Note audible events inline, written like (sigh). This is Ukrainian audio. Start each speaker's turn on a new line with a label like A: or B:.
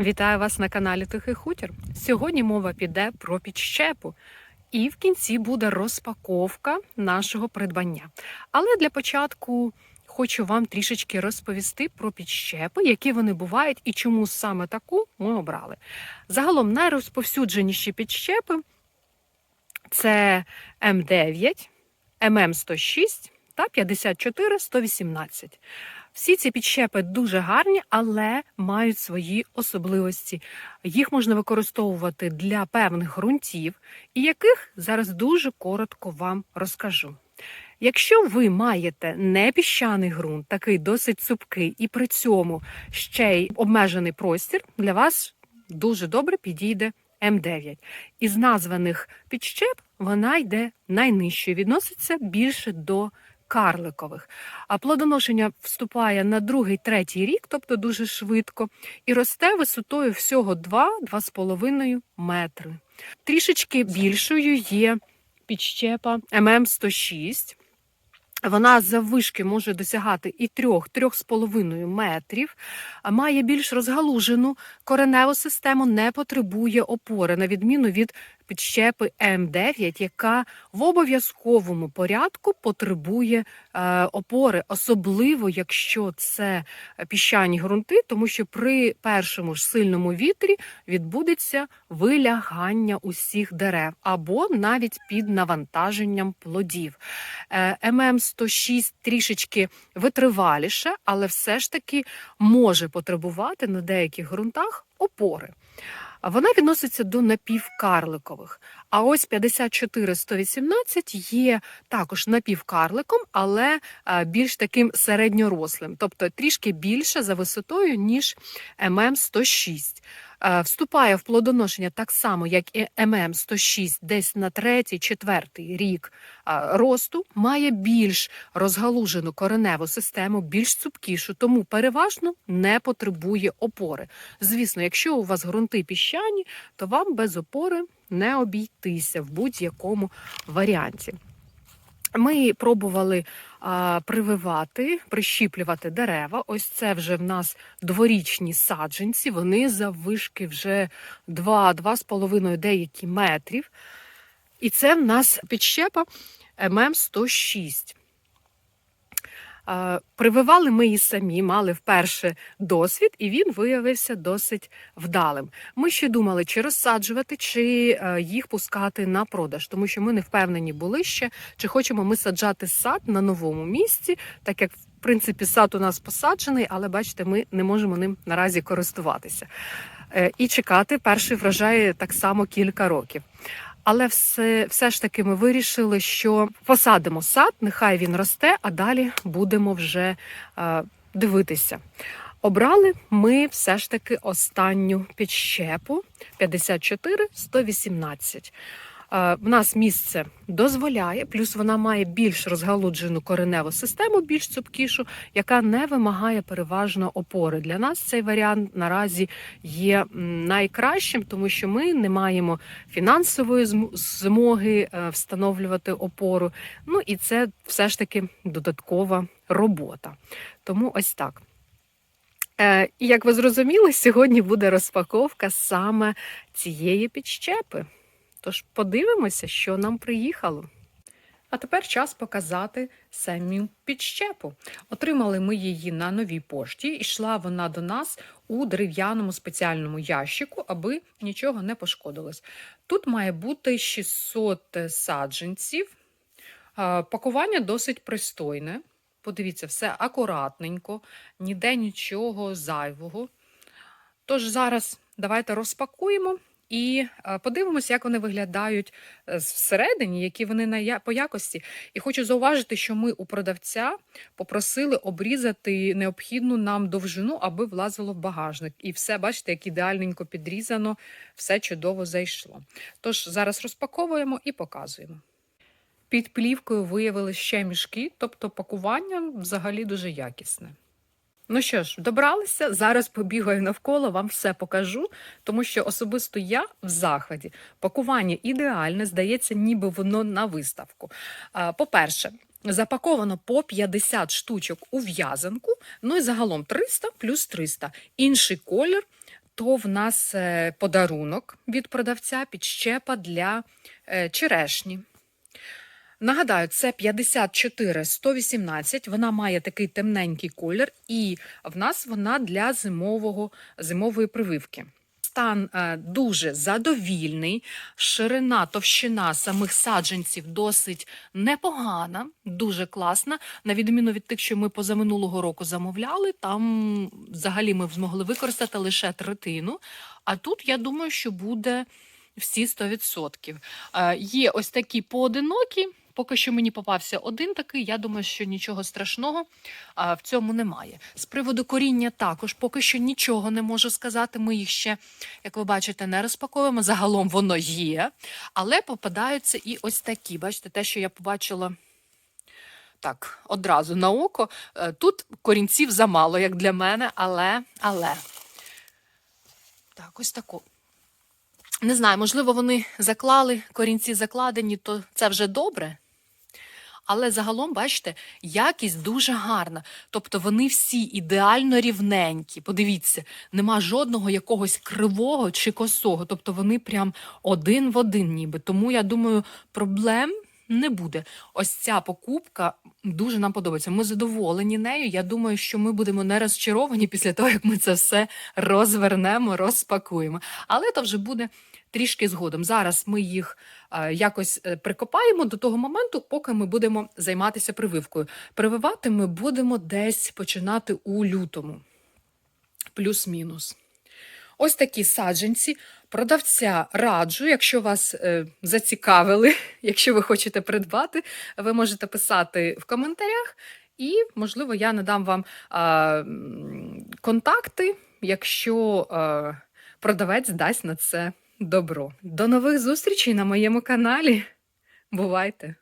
A: Вітаю вас на каналі Тихий Хутір. Сьогодні мова піде про підщепу. І в кінці буде розпаковка нашого придбання. Але для початку хочу вам трішечки розповісти про підщепи, які вони бувають і чому саме таку ми обрали. Загалом найрозповсюдженіші підщепи це М9, ММ106 та 54-118. Всі ці підщепи дуже гарні, але мають свої особливості. Їх можна використовувати для певних ґрунтів, і яких зараз дуже коротко вам розкажу. Якщо ви маєте непіщаний ґрунт, такий досить цупкий, і при цьому ще й обмежений простір, для вас дуже добре підійде М9. Із названих підщеп вона йде найнижчою, відноситься більше до карликових. А плодоношення вступає на другий, третій рік, тобто дуже швидко, і росте висотою всього 2-2,5 метри. Трішечки більшою є підщепа ММ106. Вона заввишки може досягати і 3-3,5 метрів, а має більш розгалужену кореневу систему, не потребує опори, на відміну від підщепи М9, яка в обов'язковому порядку потребує е, опори, особливо якщо це піщані ґрунти, тому що при першому ж сильному вітрі відбудеться вилягання усіх дерев або навіть під навантаженням плодів. Е, ММ106 трішечки витриваліше, але все ж таки може потребувати на деяких ґрунтах опори. Вона відноситься до напівкарликових. А ось 54-118 є також напівкарликом, але е, більш таким середньорослим, тобто трішки більше за висотою, ніж ММ106. Е, Вступає в плодоношення так само, як і ММ106, десь на третій, четвертий рік росту, має більш розгалужену кореневу систему, більш цупкішу, тому переважно не потребує опори. Звісно, якщо у вас ґрунти піщані, то вам без опори не обійтися в будь-якому варіанті. Ми пробували прививати, прищіплювати дерева. Ось це вже в нас дворічні саджанці. Вони заввишки вже 2-2,5 деякі метрів. І це в нас підщепа ММ106. Прививали ми її самі, мали вперше досвід, і він виявився досить вдалим. Ми ще думали, чи розсаджувати, чи е, їх пускати на продаж, тому що ми не впевнені були ще, чи хочемо ми саджати сад на новому місці, так як в принципі сад у нас посаджений, але бачите, ми не можемо ним наразі користуватися. Е, І чекати перший врожай так само кілька років. Але все, все ж таки ми вирішили, що посадимо сад, нехай він росте, а далі будемо вже е, дивитися. Обрали ми все ж таки останню підщепу 54-118. Е, В нас місце дозволяє, плюс вона має більш розгалуджену кореневу систему, більш цупкішу, яка не вимагає переважно опори. Для нас цей варіант наразі є найкращим, тому що ми не маємо фінансової змоги е, встановлювати опору. Ну і це все ж таки додаткова робота. Тому ось так. Е, І як ви зрозуміли, сьогодні буде розпаковка саме цієї підщепи. Тож подивимося, що нам приїхало. А тепер час показати саму підщепу. Отримали ми її на новій пошті. Ішла вона до нас у дерев'яному спеціальному ящику, аби нічого не пошкодилось. Тут має бути 600 саджанців. Пакування досить пристойне. Подивіться, все акуратненько, ніде нічого зайвого. Тож зараз давайте розпакуємо і е, подивимося, як вони виглядають е, всередині, які вони на по якості. І хочу зауважити, що ми у продавця попросили обрізати необхідну нам довжину, аби влазило в багажник. І все, бачите, як ідеальненько підрізано, все чудово зайшло. Тож зараз розпаковуємо і показуємо. Під плівкою виявили ще мішки, тобто пакування взагалі дуже якісне. Ну що ж, добралися. Зараз побігаю навколо, вам все покажу, тому що особисто я в захваті. Пакування ідеальне, здається, ніби воно на виставку. По-перше, запаковано по 50 штучок у в'язанку, ну і загалом 300 плюс 300. Інший колір то в нас е, подарунок від продавця підщепа для е, черешні. Нагадаю, це 54 118. Вона має такий темненький колір, і в нас вона для зимового, зимової прививки. Стан е, дуже задовільний, ширина, товщина самих саджанців досить непогана, дуже класна. На відміну від тих, що ми позаминулого року замовляли, там взагалі ми змогли використати лише третину. А тут я думаю, що буде всі 100%. Е, Є ось такі поодинокі. Поки що мені попався один такий. Я думаю, що нічого страшного в цьому немає. З приводу коріння також поки що нічого не можу сказати. Ми їх ще, як ви бачите, не розпаковуємо. Загалом воно є, але попадаються і ось такі. Бачите, те, що я побачила. Так, одразу на око. Е, Тут корінців замало, як для мене, але, але. Так, ось таку. Не знаю, можливо, вони заклали, корінці закладені, то це вже добре. Але загалом, бачите, якість дуже гарна. Тобто вони всі ідеально рівненькі. Подивіться, нема жодного якогось кривого чи косого. Тобто вони прям один в один, ніби. Тому я думаю, проблем не буде. Ось ця покупка дуже нам подобається. Ми задоволені нею. Я думаю, що ми будемо не розчаровані після того, як ми це все розвернемо, розпакуємо. Але то вже буде трішки згодом. Зараз ми їх е, якось е, прикопаємо до того моменту, поки ми будемо займатися прививкою. Прививати ми будемо десь починати у лютому, плюс-мінус. Ось такі саджанці. Продавця раджу, якщо вас е, зацікавили, (laughs) якщо ви хочете придбати, ви можете писати в коментарях, і, можливо, я надам вам е, контакти, якщо е, продавець дасть на це добро. До нових зустрічей на моєму каналі. Бувайте!